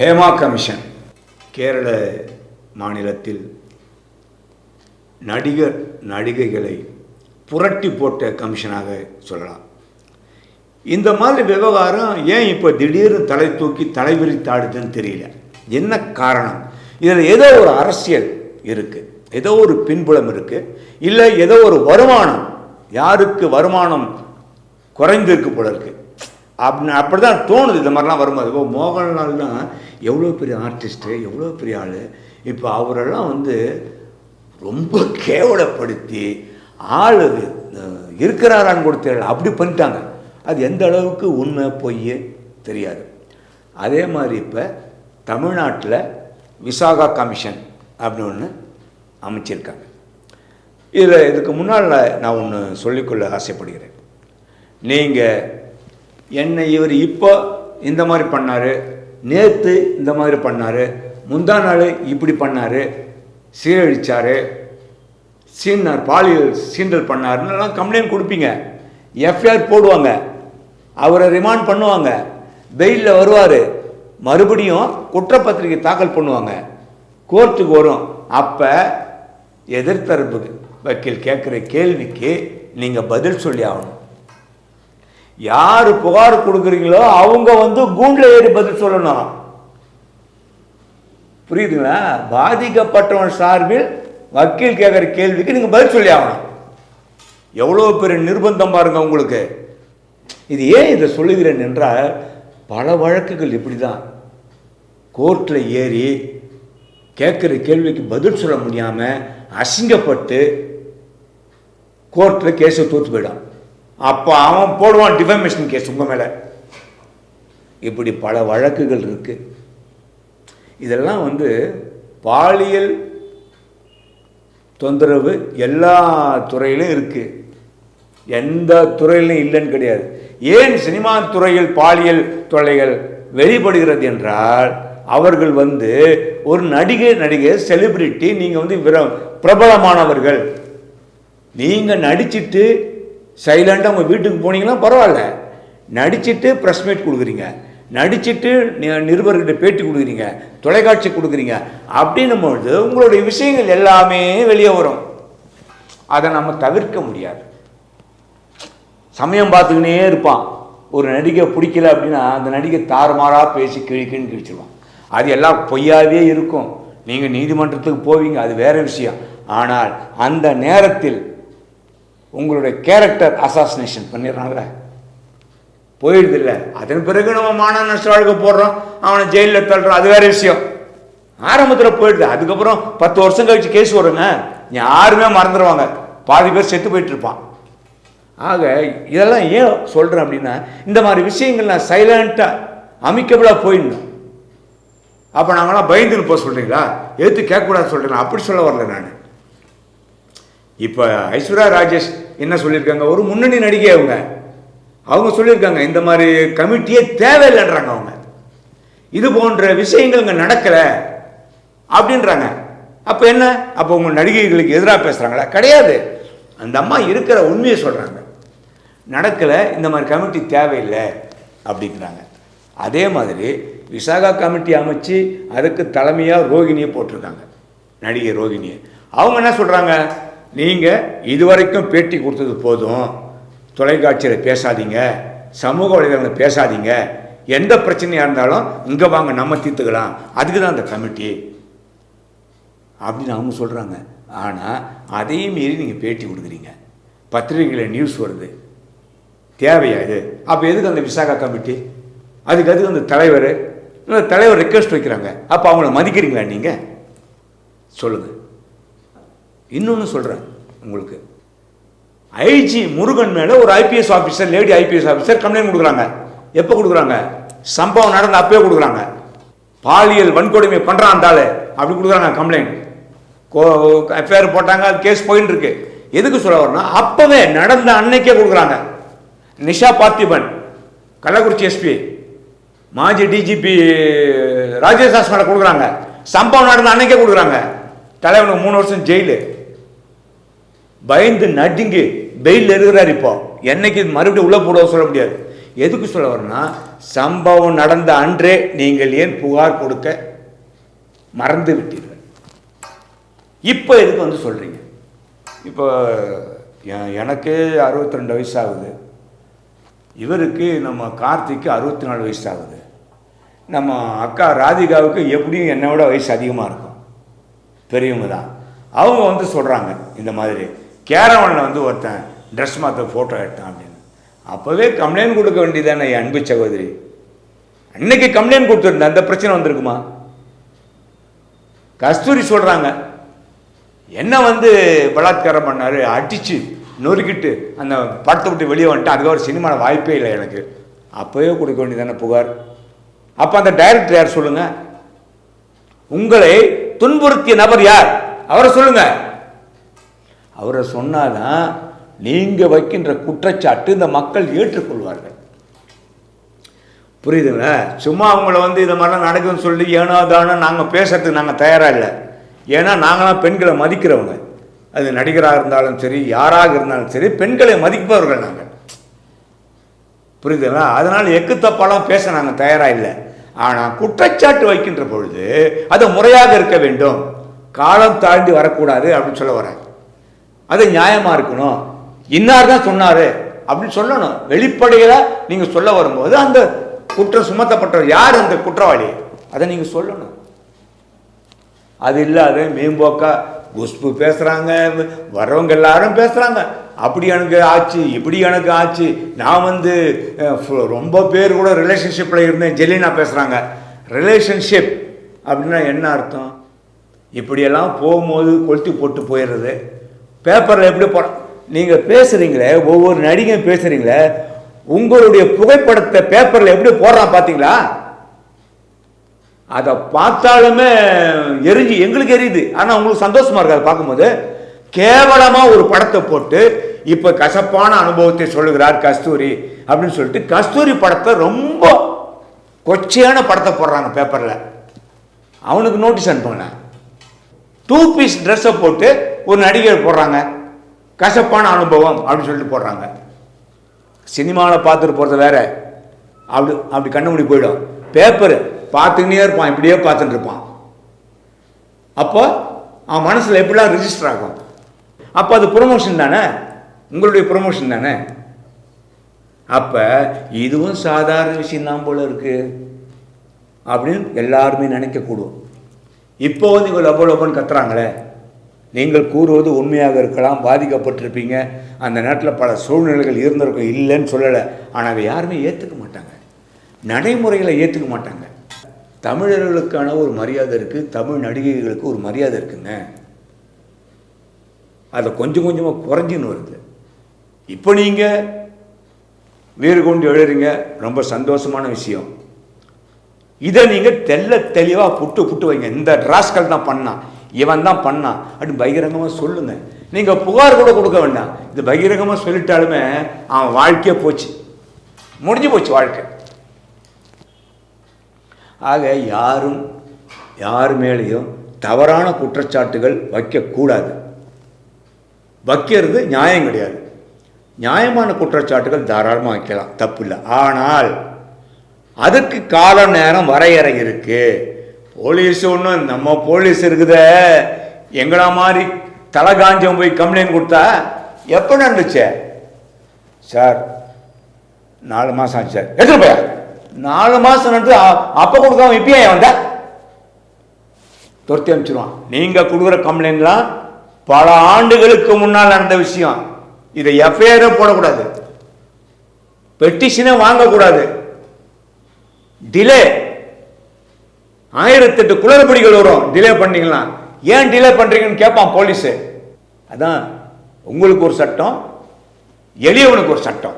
Hema commission. Kerala மாநிலத்தில் நடிகர் நடிகைகளை புரட்டி போட்ட கமிஷனாக சொல்லலாம். இந்த மாதிரி விவகாரம் ஏன் இப்போ திடீர்னு தலை தூக்கி தலைவிரித்தாடுதுன்னு தெரியல. என்ன காரணம்? இதில் ஏதோ ஒரு அரசியல் இருக்குது ஏதோ ஒரு பின்புலம் இருக்குது இல்லை ஏதோ ஒரு வருமானம். யாருக்கு வருமானம் குறைந்திருக்கு போல இருக்குது அப்படி அப்படி தான் தோணுது இந்த மாதிரிலாம் வரும்போது. இப்போ மோகன்லால்லாம் எவ்வளோ பெரிய ஆர்டிஸ்ட்டு எவ்வளோ பெரிய ஆள். இப்போ அவரெல்லாம் வந்து ரொம்ப கேவலப்படுத்தி ஆள் இருக்கிறாரான்னு கூட தெரியல. அப்படி பண்ணிட்டாங்க. அது எந்த அளவுக்கு உண்மை பொய் தெரியாது. அதே மாதிரி இப்போ தமிழ்நாட்டில் விசாகா கமிஷன் அப்படின்னு ஒன்று அமைச்சிருக்காங்க. இதில் இதுக்கு முன்னால் நான் ஒன்று சொல்லிக்கொள்ள ஆசைப்படுகிறேன். நீங்கள் என்னை இவர் இப்போ இந்த மாதிரி பண்ணார் நேற்று இந்த மாதிரி பண்ணார் முந்தா நாள் இப்படி பண்ணார் சீரழிச்சார் சீனார் பாலியல் சீண்டல் பண்ணாருன்னெல்லாம் கம்ப்ளைண்ட் கொடுப்பீங்க. எஃப்ஐஆர் போடுவாங்க. அவரை ரிமாண்ட் பண்ணுவாங்க. வெயிலில் வருவார். மறுபடியும் குற்றப்பத்திரிகை தாக்கல் பண்ணுவாங்க. கோர்ட்டுக்கு வரும். அப்போ எதிர்த்தரப்பு வக்கீல் கேட்குற கேள்விக்கு நீங்கள் பதில் சொல்லி ஆகணும். யார் புகார் கொடுக்குறீங்களோ அவங்க வந்து கூண்டில் ஏறி பதில் சொல்லணும். புரியுதுங்களா? பாதிக்கப்பட்டவன் சார்பில் வக்கீல் கேட்குற கேள்விக்கு நீங்கள் பதில் சொல்லி ஆகணும். எவ்வளோ பெரிய நிர்பந்தம் பாருங்க உங்களுக்கு. இது ஏன் இதை சொல்லுகிறேன் என்றால் பல வழக்குகள் இப்படி தான் கோர்ட்டில் ஏறி கேட்குற கேள்விக்கு பதில் சொல்ல முடியாமல் அசிங்கப்பட்டு கோர்ட்டில் கேஸை தோற்று போயிடும். அப்போ அவன் போடுவான் டிஃபமேஷன் கேஸ் உங்கள் மேலே. இப்படி பல வழக்குகள் இருக்குது இதெல்லாம் வந்து பாலியல் தொந்தரவு எல்லா துறையிலும் இருக்குது எந்த துறையிலும் இல்லைன்னு கிடையாது. ஏன் சினிமா துறையில் பாலியல் தொல்லைகள் வெளிப்படுகிறது என்றால் அவர்கள் வந்து ஒரு நடிகை நடிகை செலிபிரிட்டி நீங்கள் வந்து விர- பிரபலமானவர்கள். நீங்கள் நடிச்சிட்டு சைலண்டாக உங்கள் வீட்டுக்கு போனீங்கன்னா பரவாயில்ல. நடிச்சிட்டு ப்ரெஸ் மீட் கொடுக்குறீங்க. நடிச்சிட்டு நிருபர்கிட்ட பேட்டி கொடுக்குறீங்க. தொலைக்காட்சி கொடுக்குறீங்க. அப்படின்னும் பொழுது உங்களுடைய விஷயங்கள் எல்லாமே வெளியே வரும். அதை நம்ம தவிர்க்க முடியாது. சமயம் பார்த்துக்கினே இருப்பான். ஒரு நடிகை பிடிக்கல அப்படின்னா அந்த நடிகை தாறுமாறாக பேசி கிழிக்குன்னு கிழிச்சிருவான். அது எல்லாம் பொய்யாவே இருக்கும். நீங்கள் நீதிமன்றத்துக்கு போவீங்க. அது வேறு விஷயம். ஆனால் அந்த நேரத்தில் உங்களுடைய கேரக்டர் அசாசினேஷன் பண்ணிடுறாங்களே போயிடுது இல்லை அதன் பிறகு நம்ம மான நஷ்ட வாழ்க்கை போடுறோம் அவனை ஜெயிலில் தள்ளுறோம் அது வேற விஷயம். ஆரம்பத்தில் போயிடுது. அதுக்கப்புறம் பத்து வருஷம் கழிச்சு கேஸ் வருங்க. யாருமே மறந்துடுவாங்க பாதி பேர் செத்து போயிட்டு இருப்பான் ஆக இதெல்லாம் ஏன் சொல்கிறேன் அப்படின்னா இந்த மாதிரி விஷயங்கள் நான் சைலண்ட்டாக அமிக்கபிளாக போயிடணும். அப்போ நாங்களாம் பயந்துன்னு போக சொல்கிறீங்களா எடுத்து கேட்கக்கூடாது சொல்கிறேன் அப்படி சொல்ல வரல நான். இப்போ ஐஸ்வர்யா ராஜேஷ் என்ன சொல்லியிருக்காங்க? ஒரு முன்னணி நடிகை அவங்க. அவங்க சொல்லியிருக்காங்க இந்த மாதிரி கமிட்டியே தேவையில்லைன்றாங்க அவங்க. இது போன்ற விஷயங்கள் இங்கே நடக்கலை அப்படின்றாங்க. அப்போ என்ன? அப்போ உங்கள் நடிகைகளுக்கு எதிராக பேசுகிறாங்களா கிடையாது. அந்த அம்மா இருக்கிற உண்மையை சொல்கிறாங்க நடக்கலை இந்த மாதிரி கமிட்டி தேவையில்லை அப்படிங்கிறாங்க அதே மாதிரி விசாகா கமிட்டி அமைச்சு அதுக்கு தலைமையாக ரோகிணியை போட்டிருக்காங்க. நடிகை ரோகிணியை. அவங்க என்ன சொல்கிறாங்க நீங்கள் இதுவரைக்கும் பேட்டி கொடுத்தது போதும். தொலைக்காட்சியில் பேசாதீங்க. சமூக வலைதளங்களில் பேசாதீங்க. எந்த பிரச்சனையாக இருந்தாலும் இங்கே வாங்க நம்ம தீர்த்துக்கலாம். அதுக்கு தான் அந்த கமிட்டி. அப்படின்னு அவங்க சொல்கிறாங்க ஆனால் அதையும் மீறி நீங்கள் பேட்டி கொடுக்குறீங்க. பத்திரிகையில் நியூஸ் வருது. தேவையா இது? அப்போ எதுக்கு அந்த விசாகா கமிட்டி? அதுக்கு அதுக்கு அந்த தலைவர்? இல்லை தலைவர் ரெக்வஸ்ட் வைக்கிறாங்க. அப்போ அவங்கள மதிக்கிறீங்களா நீங்கள் சொல்லுங்கள் இன்னொன்று சொல்கிறேன் உங்களுக்கு. ஐஜி முருகன் மேலே ஒரு IPS officer lady IPS officer complaint கொடுக்குறாங்க. எப்போ கொடுக்குறாங்க? சம்பவம் நடந்த அப்பயே கொடுக்குறாங்க. பாலியல் வன்கொடுமை பண்ணுறான் அந்த அப்படி கொடுக்குறாங்க கம்ப்ளைண்ட் கோ எஃப்ஐஆர் போட்டாங்க கேஸ் போயின்னு இருக்கு. எதுக்கு சொல்ல வரணும் அப்பவே நடந்த அன்னைக்கே கொடுக்குறாங்க. நிஷா பார்த்திபன் கள்ளக்குறிச்சி எஸ்பி மாஜி டிஜிபி ராஜேஷ் தாஸ் மேலே கொடுக்குறாங்க. சம்பவம் நடந்த அன்னைக்கே கொடுக்குறாங்க. தலைவனுக்கு மூணு வருஷம் ஜெயிலு. பயந்து நடுங்கி பெயிலில் இருக்கிறார் இப்போ. என்னைக்கு மறுபடியும் உள்ளே போட சொல்ல முடியாது. எதுக்கு சொல்ல வரேன்னா சம்பவம் நடந்த அன்றே நீங்கள் ஏன் புகார் கொடுக்க மறந்து விட்டீர்கள்? இப்போ எதுக்கு வந்து சொல்கிறீங்க இப்போ எனக்கு அறுபத்தி ரெண்டு வயசு ஆகுது இவருக்கு நம்ம கார்த்திக்கு அறுபத்தி நாலு வயசு ஆகுது நம்ம அக்கா ராதிகாவுக்கு எப்படியும் என்னை விட வயசு அதிகமாக இருக்கும். பெரியவங்க தான். அவங்க வந்து சொல்கிறாங்க இந்த மாதிரி கேரவனில் வந்து ஒருத்தன் ட்ரெஸ் மாற்ற ஃபோட்டோ எடுத்தான் அப்படின்னு. அப்போவே கம்ப்ளைண்ட் கொடுக்க வேண்டியதானே என் அன்பு சகோதரி. அன்னைக்கு கம்ப்ளைண்ட் கொடுத்துருந்தேன் அந்த பிரச்சனை வந்திருக்குமா? கஸ்தூரி சொல்கிறாங்க என்ன வந்து பலாத்காரம் பண்ணார்? அடிச்சு நொறுக்கிட்டு அந்த படத்தை விட்டு வெளியே வந்துட்டு ஒரு சினிமாவில் வாய்ப்பே இல்லை எனக்கு. அப்போவே கொடுக்க வேண்டியதானே புகார். அப்போ அந்த டைரக்டர் யார் சொல்லுங்கள் உங்களை துன்புறுத்திய நபர் யார்? அவரை சொல்லுங்கள் அவரை சொன்னாதான் நீங்கள் வைக்கின்ற குற்றச்சாட்டு இந்த மக்கள் ஏற்றுக்கொள்வார்கள். புரியுதுங்களா? சும்மா அவங்கள வந்து இது மாதிரிலாம் நடக்குதுன்னு சொல்லி ஏனோ தானோ நாங்கள் பேசுறதுக்கு நாங்கள் தயாராக இல்லை. ஏன்னா நாங்களாம் பெண்களை மதிக்கிறவங்க. அது நடிகராக இருந்தாலும் சரி யாராக இருந்தாலும் சரி பெண்களை மதிப்பவர்கள் நாங்கள் புரியுதுங்களா? அதனால் எக்கு தப்பாலாம் பேச நாங்கள் தயாராக இல்லை. ஆனால் குற்றச்சாட்டு வைக்கின்ற பொழுது அது முறையாக இருக்க வேண்டும். காலம் தாண்டி வரக்கூடாது அப்படின்னு சொல்ல வரேன் அது நியாயமாக இருக்கணும். இன்னார் தான் சொன்னார். அப்படின்னு சொல்லணும். வெளிப்படையாக நீங்கள் சொல்ல வரும்போது அந்த குற்றம் சுமத்தப்பட்டவர் யார் அந்த குற்றவாளி? அதை நீங்கள் சொல்லணும். அது இல்லாத மேம்போக்கா குஷ்பு பேசுகிறாங்க வர்றவங்க எல்லாரும் பேசுகிறாங்க அப்படி எனக்கு ஆச்சு இப்படி எனக்கு ஆச்சு. நான் வந்து ரொம்ப பேர் கூட ரிலேஷன்ஷிப்பில் இருந்தேன். ஜெலினா பேசுகிறாங்க ரிலேஷன்ஷிப் அப்படின்னா என்ன அர்த்தம்? இப்படியெல்லாம் போகும்போது கொளுத்தி போட்டு போயிடுறது. பேப்பரில் எப்படி போட நீங்கள் பேசுகிறீங்களே ஒவ்வொரு நடிகையும் பேசுகிறீங்களே உங்களுடைய புகைப்படத்தை பேப்பரில் எப்படி போடுறான் பார்த்தீங்களா அதை பார்த்தாலுமே எரிஞ்சு எங்களுக்கு எரியுது. ஆனால் உங்களுக்கு சந்தோஷமாக இருக்காது பார்க்கும்போது? கேவலமாக ஒரு படத்தை போட்டு இப்போ கசப்பான அனுபவத்தை சொல்லுகிறார் கஸ்தூரி அப்படின்னு சொல்லிட்டு கஸ்தூரி படத்தை ரொம்ப கொச்சையான படத்தை போடுறாங்க பேப்பரில். அவனுக்கு நோட்டீஸ் அனுப்புங்க டூ பீஸ் ட்ரெஸ்ஸை போட்டு ஒரு நடிகர் போடுறாங்க. கசப்பான அனுபவம் அப்படின்னு சொல்லிட்டு போடுறாங்க. சினிமாவில் பார்த்துட்டு போகிறது வேற. அப்படி அப்படி கண்ணு முடி போயிடும். பேப்பர் பார்த்துக்கினே இருப்பான் இப்படியே பார்த்துட்டு இருப்பான். அப்போ அவன் மனசில் எப்படிலாம் ரிஜிஸ்டர் ஆகும்? அப்போ அது ப்ரொமோஷன் தானே? உங்களுடைய ப்ரொமோஷன் தானே? அப்போ இதுவும் சாதாரண விஷயம்தான் போல இருக்குது அப்படின்னு எல்லாருமே நினைக்கக்கூடும். இப்போ வந்து இவங்க லபோ லபோன்னு கத்துறாங்களே. நீங்கள் கூறுவது உண்மையாக இருக்கலாம் பாதிக்கப்பட்டிருப்பீங்க. அந்த நேரத்தில் பல சூழ்நிலைகள் இருந்திருக்கும் இல்லைன்னு சொல்லலை. ஆனால் அதை யாருமே ஏற்றுக்க மாட்டாங்க. நடைமுறைகளை ஏற்றுக்க மாட்டாங்க. தமிழர்களுக்கான ஒரு மரியாதை இருக்குது தமிழ் நடிகைகளுக்கு ஒரு மரியாதை இருக்குங்க. அதை கொஞ்சம் கொஞ்சமாக குறைஞ்சின்னு வருது. இப்போ நீங்கள் வீறு கொண்டு எழுறீங்க ரொம்ப சந்தோஷமான விஷயம். இதை நீங்கள் தெல்ல தெளிவாக புட்டு புட்டு வைங்க. இந்த ராஸ்கல் தான் பண்ணால் இவன் தான் பண்ணான். அப்படின்னு பகிரங்கமாக சொல்லுங்க. நீங்கள் புகார் கூட கொடுக்க வேண்டாம். இது பகிரங்கமாக சொல்லிட்டாலுமே அவன் வாழ்க்கையே போச்சு. முடிஞ்சு போச்சு வாழ்க்கை. ஆக யாரும் யார் மேலேயும் தவறான குற்றச்சாட்டுகள் வைக்கக்கூடாது. வைக்கிறது நியாயம் கிடையாது. நியாயமான குற்றச்சாட்டுகள் தாராளமாக வைக்கலாம். தப்பு இல்லை ஆனால் அதுக்கு கால நேரம் வரையறை இருக்கு. போலீஸ் ஒன்றும் நம்ம போலீஸ் இருக்குது. எங்களா மாதிரி தலை காஞ்சம் போய் கம்ப்ளைண்ட் கொடுத்தா எப்போ நடந்துச்சு? சார் நாலு மாதம் ஆச்சு சார். எடுத்துட்டு போயா? நாலு மாதம் நடந்து அப்போ கொடுக்காம இப்பயே வந்த? துரத்தி அனுப்பிச்சிருவான். நீங்கள் கொடுக்குற கம்ப்ளைண்ட்லாம் பல ஆண்டுகளுக்கு முன்னால் நடந்த விஷயம். இதை எஃப்ஐஆரே போடக்கூடாது. பெட்டிஷனே வாங்கக்கூடாது. டிலே ஆயிரத்தெட்டு குளறுபடிகள் வரும். டிலே பண்ணீங்களா? ஏன் டிலே பண்றீங்கன்னு கேட்பான் போலீஸு அதான் உங்களுக்கு ஒரு சட்டம் எளியவனுக்கு ஒரு சட்டம்.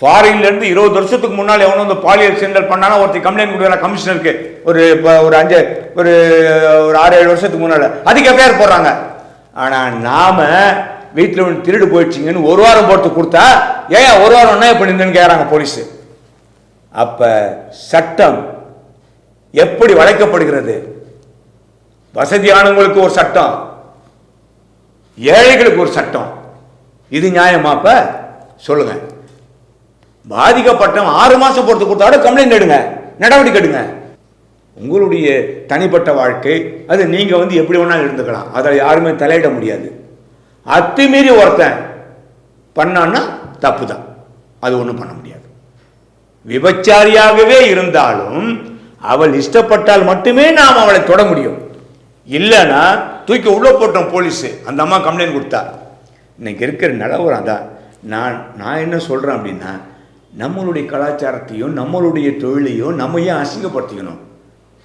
ஃபாரின்ல இருந்து இருபது வருஷத்துக்கு முன்னால் எவனும் வந்து பாலியல் சென்டல் பண்ணாலும் ஒருத்தர் கம்ப்ளைண்ட் கொடுக்குற கமிஷனருக்கு ஒரு இப்போ ஒரு அஞ்சு ஒரு ஒரு ஆறு ஏழு வருஷத்துக்கு முன்னால அதுக்கு எஃப்ஐஆர் போடுறாங்க. ஆனா நாம வீட்டில் ஒன்று திருடு போயிடுச்சிங்கன்னு ஒரு வாரம் போட்டு கொடுத்தா ஏன் ஒரு வாரம் என்ன பண்ணிருந்தேன்னு கேட்குறாங்க போலீஸு அப்போ சட்டம் எப்படி வளைக்கப்படுகிறது? வசதியானவங்களுக்கு ஒரு சட்டம். ஏழைகளுக்கு ஒரு சட்டம். இது நியாயமாப்ப சொல்லுங்க. பாதிக்கப்பட்டவன் ஆறு மாசம் பொறுத்து கொடுத்தாலும் கம்ப்ளைண்ட் எடுங்க. நடவடிக்கை எடுங்க. உங்களுடைய தனிப்பட்ட வாழ்க்கை அது நீங்க வந்து எப்படி வேணாலும் இருந்துக்கலாம். அதில் யாருமே தலையிட முடியாது. அத்துமீறி ஒருத்தன் பண்ணான்னா தப்பு தான் அது ஒன்றும் பண்ண முடியாது. விபச்சாரியாகவே இருந்தாலும் அவள் இஷ்டப்பட்டால் மட்டுமே நாம் அவளை தொட முடியும். இல்லைன்னா தூக்கி உள்ளே போட்டோம் போலீஸு. அந்த அம்மா கம்ப்ளைண்ட் கொடுத்தா. இன்னைக்கு இருக்கிற நிலவரம் அதான். நான் நான் என்ன சொல்கிறேன் அப்படின்னா நம்மளுடைய கலாச்சாரத்தையும் நம்மளுடைய தொழிலையும் நம்ம ஏன் அசிங்கப்படுத்திக்கணும்?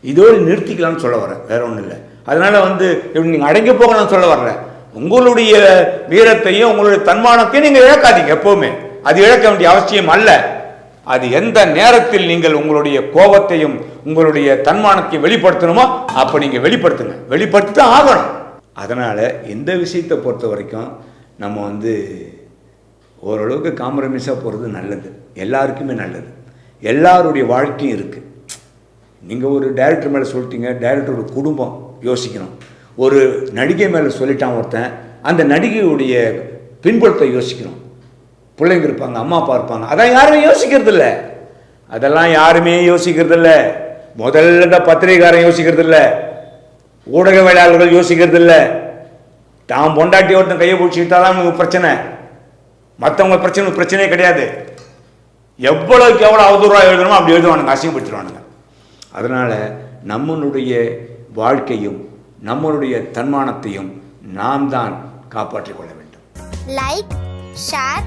இதோடு நிறுத்திக்கலாம்னு சொல்ல வரேன் வேற ஒன்றும் இல்லை. அதனால் வந்து இப்படி நீங்கள் அடங்கி போகலாம்னு சொல்ல வரல. உங்களுடைய வீரத்தையும் உங்களுடைய தன்மானத்தையும் நீங்கள் இழக்காதீங்க எப்போவுமே. அது இழக்க வேண்டிய அவசியம் அல்ல. அது எந்த நேரத்தில் நீங்கள் உங்களுடைய கோபத்தையும் உங்களுடைய தன்மானத்தையும் வெளிப்படுத்தணுமோ அப்போ நீங்கள் வெளிப்படுத்துங்க. வெளிப்படுத்தி தான் ஆகணும். அதனால் எந்த விஷயத்தை பொறுத்த வரைக்கும் நம்ம வந்து ஓரளவுக்கு காம்ப்ரமைஸாக போகிறது நல்லது. எல்லாருக்குமே நல்லது. எல்லாருடைய வாழ்க்கையும் இருக்குது நீங்கள் ஒரு டைரக்டர் மேலே சொல்லிட்டீங்க டைரக்டரோட குடும்பம் யோசிக்கணும். ஒரு நடிகை மேலே சொல்லிட்டான் ஒருத்தன் அந்த நடிகையுடைய பின்புலத்தை யோசிக்கணும். பிள்ளைங்க இருப்பாங்க அம்மா அப்பா இருப்பாங்க. அதான் யாருமே யோசிக்கிறது இல்லை அதெல்லாம் யாருமே யோசிக்கிறது இல்லை முதல்ல இந்த பத்திரிகைக்காரன் யோசிக்கிறது ஊடக ஊடகவியலாளர்கள் யோசிக்கிறது இல்லை தான் பொண்டாட்டி ஒருத்தன் கையை பிடிச்சிக்கிட்டா தான் இவங்க பிரச்சனை. மற்றவங்க பிரச்சனை பிரச்சனையே கிடையாது. எவ்வளோக்கு எவ்வளோ அவதூறாக எழுதணுமோ அப்படி எழுதுவானுங்க அசிங்கப்படுத்திடுவானுங்க அதனால் நம்மளுடைய வாழ்க்கையும் நம்மளுடைய தன்மானத்தையும் நாம் தான் காப்பாற்றிக் கொள்ள வேண்டும். Like share